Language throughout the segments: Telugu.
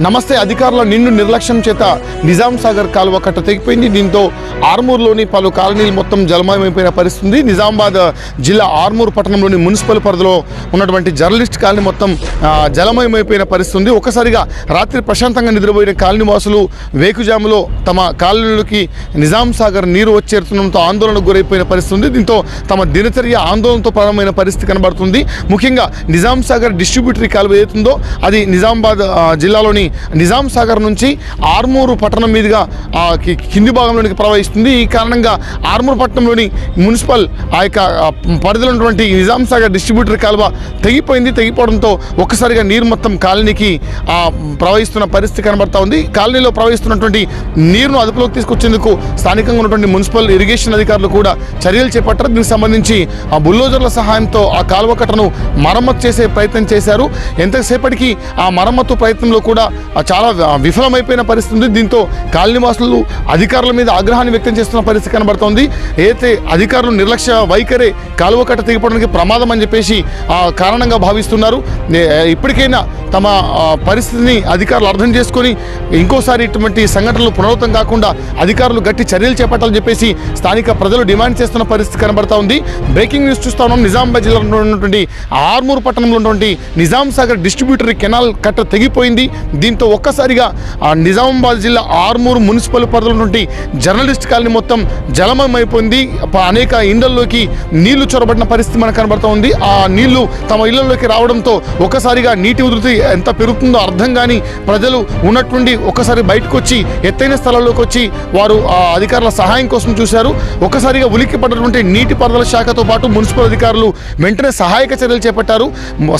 నమస్తే అధికారుల నిండు నిర్లక్ష్యం చేత నిజాం సాగర్ కాలువ కట్ట తెగిపోయింది. దీంతో ఆర్మూర్లోని పలు కాలనీలు మొత్తం జలమయమైపోయిన పరిస్థితి ఉంది నిజామాబాద్ జిల్లా ఆర్మూర్ పట్టణంలోని మున్సిపల్ పరిధిలో ఉన్నటువంటి జర్నలిస్ట్ కాలనీ మొత్తం జలమయమైపోయిన పరిస్థితి ఉంది ఒకసారిగా రాత్రి ప్రశాంతంగా నిద్రపోయిన కాలనీ వాసులు వేకుజాములో తమ కాలనీలోకి నిజాం సాగర్ నీరు వచ్చేరుతుండటంతో ఆందోళనకు గురైపోయిన పరిస్థితి ఉంది దీంతో తమ దినచర్య ఆందోళనతో ప్రారంభమైన పరిస్థితి కనబడుతుంది. ముఖ్యంగా నిజాం సాగర్ డిస్ట్రిబ్యూటరీ కాలువ ఏదైతుందో అది నిజామాబాద్ జిల్లాలోని కానీ నిజాం సాగర్ నుంచి ఆర్మూరు పట్టణం మీదుగా కింది భాగంలోనికి ప్రవహిస్తుంది. ఈ కారణంగా ఆర్మూరు పట్టణంలోని మున్సిపల్ ఆ యొక్క పరిధిలో ఉన్నటువంటి నిజాం సాగర్ డిస్ట్రిబ్యూటర్ కాలువ తెగిపోయింది. తెగిపోవడంతో ఒక్కసారిగా నీరు మొత్తం కాలనీకి ప్రవహిస్తున్న పరిస్థితి కనబడతా ఉంది. కాలనీలో ప్రవహిస్తున్నటువంటి నీరును అదుపులోకి తీసుకొచ్చేందుకు స్థానికంగా ఉన్నటువంటి మున్సిపల్ ఇరిగేషన్ అధికారులు కూడా చర్యలు చేపట్టారు. దీనికి సంబంధించి ఆ బుల్లోజర్ల సహాయంతో ఆ కాలువ కట్టను మరమ్మతు చేసే ప్రయత్నం చేశారు. ఎంతసేపటికి ఆ మరమ్మతు ప్రయత్నంలో కూడా చాలా విఫలమైపోయిన పరిస్థితి ఉంది దీంతో కాలనీవాసులు అధికారుల మీద ఆగ్రహాన్ని వ్యక్తం చేస్తున్న పరిస్థితి కనబడుతోంది. అయితే అధికారులు నిర్లక్ష్య వైఖరే కాలువ కట్ట తెగిపోవడానికి ప్రమాదం అని చెప్పేసి కారణంగా భావిస్తున్నారు. ఇప్పటికైనా తమ పరిస్థితిని అధికారులు అర్థం చేసుకొని ఇంకోసారి ఇటువంటి సంఘటనలు పునరావృతం కాకుండా అధికారులు గట్టి చర్యలు చేపట్టాలని చెప్పేసి స్థానిక ప్రజలు డిమాండ్ చేస్తున్న పరిస్థితి కనబడతా ఉంది. బ్రేకింగ్ న్యూస్ చూస్తా ఉన్నాం. నిజామాబాద్ జిల్లాలో ఉన్నటువంటి ఆర్మూర్ పట్టణంలో ఉన్నటువంటి నిజాం సాగర్ డిస్ట్రిబ్యూటరీ కెనాల్ కట్ట తెగిపోయింది. దీంతో ఒక్కసారిగా ఆ నిజామాబాద్ జిల్లా ఆర్మూర్ మున్సిపల్ పరిధిలో ఉన్నటువంటి జర్నలిస్ట్ కాలనీ మొత్తం జలమయమైపోయింది. అనేక ఇండ్లలోకి నీళ్ళు చొరబడిన పరిస్థితి మనకు కనబడతా ఉంది. ఆ నీళ్ళు తమ ఇళ్ళలోకి రావడంతో ఒక్కసారిగా నీటి ఉధృతి ఎంత పెరుగుతుందో అర్థం కానీ ప్రజలు ఉన్నట్టుండి ఒక్కసారి బయటకు వచ్చి ఎత్తైన స్థలాల్లోకి వచ్చి వారు ఆ అధికారుల సహాయం కోసం చూశారు. ఒక్కసారిగా ఉలిక్కి పడినటువంటి నీటిపారుదల శాఖతో పాటు మున్సిపల్ అధికారులు వెంటనే సహాయక చర్యలు చేపట్టారు.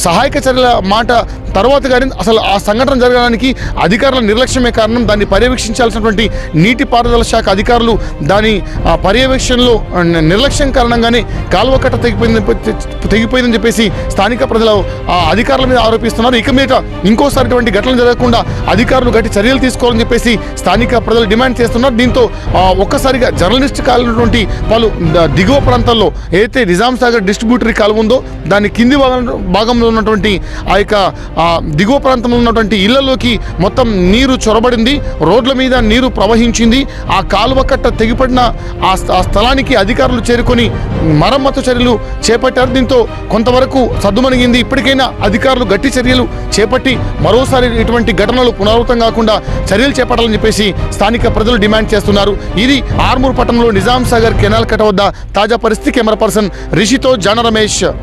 సహాయక చర్యల మాట తర్వాత కానీ అసలు ఆ సంఘటన జరగడానికి అధికారుల నిర్లక్ష్యమే కారణం. దాన్ని పర్యవేక్షించాల్సినటువంటి నీటిపారుదల శాఖ అధికారులు దాని ఆ, పర్యవేక్షణలో నిర్లక్ష్యం కారణంగానే కాలువ కట్ట తెగిపోయిందని తెగిపోయిందని చెప్పేసి స్థానిక ప్రజలు ఆ అధికారుల మీద ఆరోపిస్తున్నారు. ఇక మీద ఇంకోసారి ఇటువంటి ఘటనలు జరగకుండా అధికారులు గట్టి చర్యలు తీసుకోవాలని చెప్పేసి స్థానిక ప్రజలు డిమాండ్ చేస్తున్నారు. దీంతో ఆ, ఒక్కసారిగా జర్నలిస్ట్ కాలినటువంటి పలు దిగువ ప్రాంతాల్లో ఏదైతే నిజాం సాగర్ డిస్ట్రిబ్యూటరీ కాలువ ఉందో దాని కింది భాగంలో ఉన్నటువంటి ఆ యొక్క దిగువ ప్రాంతంలో ఉన్నటువంటి ఇళ్ళలోకి మొత్తం నీరు చొరబడింది. రోడ్ల మీద నీరు ప్రవహించింది. ఆ కాలువ కట్ట తెగిపడిన ఆ స్థలానికి అధికారులు చేరుకొని మరమ్మతు చర్యలు చేపట్టారు. దీంతో కొంతవరకు సద్దుమణిగింది ఇప్పటికైనా అధికారులు గట్టి చర్యలు చేపట్టి మరోసారి ఇటువంటి ఘటనలు పునరావృతం కాకుండా చర్యలు చేపట్టాలని చెప్పేసి స్థానిక ప్రజలు డిమాండ్ చేస్తున్నారు. ఇది ఆర్మూర్ పట్టణంలో నిజాం సాగర్ కెనాల్ కట్ట వద్ద తాజా పరిస్థితి కెమెరా పర్సన్ రిషితో జాన రమేష్.